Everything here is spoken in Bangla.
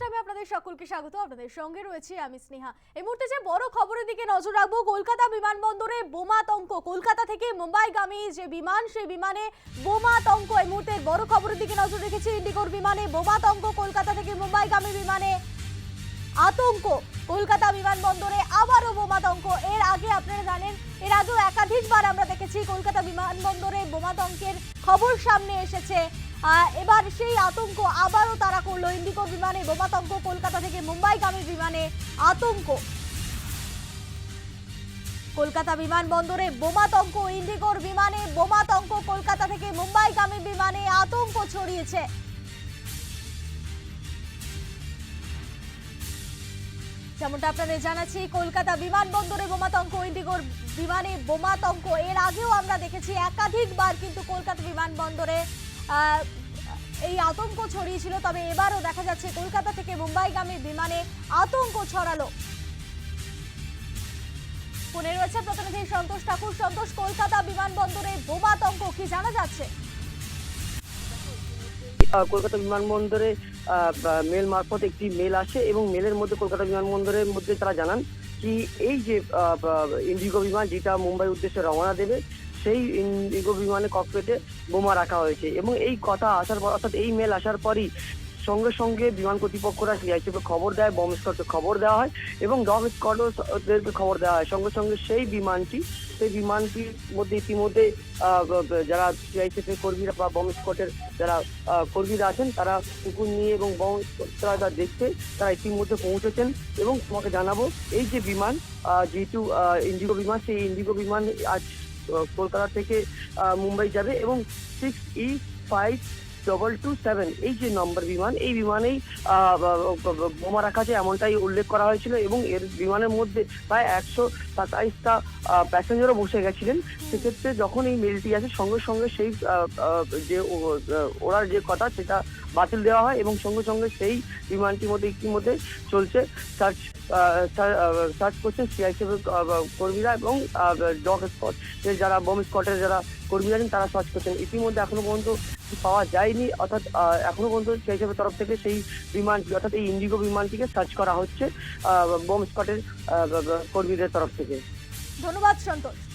টাইমে আপনাদের সকলকে স্বাগত। আপনাদের সঙ্গে রয়েছে আমি স্নেহা। এই মুহূর্তে যে বড় খবরের দিকে নজর রাখব, কলকাতা বিমানবন্দরে বোমাতঙ্ক কলকাতা থেকে মুম্বাইগামী যে বিমান, সেই বিমানে বোমাতঙ্ক এই মুহূর্তে বড় খবরের দিকে নজর রেখেছি ইন্ডিগোর বিমানে বোমাতঙ্ক কলকাতা থেকে মুম্বাইগামী বিমানে আতঙ্ক। কলকাতা বিমানবন্দরে আবারও বোমাতঙ্ক এর আগে আপনারা জানেন, এর আগেও একাধিকবার আমরা দেখেছি কলকাতা বিমানবন্দরে বোমাতঙ্কের খবর সামনে এসেছে। এবার সেই আতঙ্ক আবারও তারা করল ইন্ডিগো বিমানে, বোমাতঙ্ক কলকাতা থেকে মুম্বাইগামী বিমানে আতঙ্ক। কলকাতা বিমানবন্দরে বোমাতঙ্ক, ইন্ডিগোর বিমানে বোমাতঙ্ক, কলকাতা থেকে মুম্বাইগামী বিমানে আতঙ্ক ছড়িয়েছে। যেমনটা আপনাদের জানাচ্ছি, কলকাতা বিমানবন্দরে বোমাতঙ্ক, ইন্ডিগোর বিমানে বোমাতঙ্ক। এর আগেও আমরা দেখেছি একাধিকবার কিন্তু কলকাতা বিমানবন্দরে এই আতঙ্ক ছড়িয়েছিল, তবে এবারও দেখা যাচ্ছে কলকাতা থেকে মুম্বাইগামী বিমানে আতঙ্ক ছড়ালো। ফোনে রয়েছে প্রতিনিধি সন্তোষ ঠাকুর। সন্তোষ, কলকাতা বিমানবন্দরে বোমাতঙ্ক কি জানা যাচ্ছে? কলকাতা বিমানবন্দরে মেল মারফত একটি মেল আসে এবং মেলের মধ্যে কলকাতা বিমানবন্দরের মধ্যে তারা জানান কি এই যে ইন্ডিগো বিমান যেটা মুম্বাই উদ্দেশ্যে রওনা দেবে সেই ইন্ডিগো বিমানে ককপেটে বোমা রাখা হয়েছে এবং এই কথা আসার পর, অর্থাৎ এই মেল আসার পরই সঙ্গে সঙ্গে বিমান কর্তৃপক্ষরা সিআইসিকে খবর দেয় বম স্কোয়াডকে খবর দেওয়া হয় এবং ডগ স্কোয়াডদেরকে খবর দেওয়া হয়। সঙ্গে সঙ্গে সেই বিমানটি, সেই বিমানটির মধ্যে ইতিমধ্যে যারা সিআইসিএফ কর্মীরা বা বম স্কোয়াডের যারা কর্মীরা আছেন, তারা কুকুর নিয়ে এবং বম তারা দেখতে তারা ইতিমধ্যে পৌঁছেছেন এবং তোমাকে জানাব, এই যে বিমান যেহেতু ইন্ডিগো বিমান, সেই ইন্ডিগো বিমান আজ কলকাতা থেকে মুম্বাই যাবে এবং six E five double two seven এই যে নম্বর বিমান, এই বিমানেই বোমা রাখা আছে এমনটাই উল্লেখ করা হয়েছিল এবং এর বিমানের মধ্যে প্রায় একশো সাতাইশটা প্যাসেঞ্জারও বসে গেছিলেন। সেক্ষেত্রে যখন এই মেলটি আসে, সঙ্গে সঙ্গে সেই যে ওড়ার যে কথা সেটা বাতিল দেওয়া হয় এবং সঙ্গে সঙ্গে সেই বিমানটির মধ্যে ইতিমধ্যে চলছে সার্চ সার্চ করছে সিআইসিএফ কর্মীরা এবং ডগ স্কট যারা বোম স্কটের যারা কর্মীরা আছেন, তারা সার্চ করছেন। ইতিমধ্যে এখনও পর্যন্ত পাওয়া যায়নি, অর্থাৎ এখনও পর্যন্ত সিআইসিএফ তরফ থেকে সেই বিমান, অর্থাৎ এই ইন্ডিগো বিমানটিকে সার্চ করা হচ্ছে বোম স্কটের কর্মীদের তরফ থেকে। ধন্যবাদ, সন্তোষ।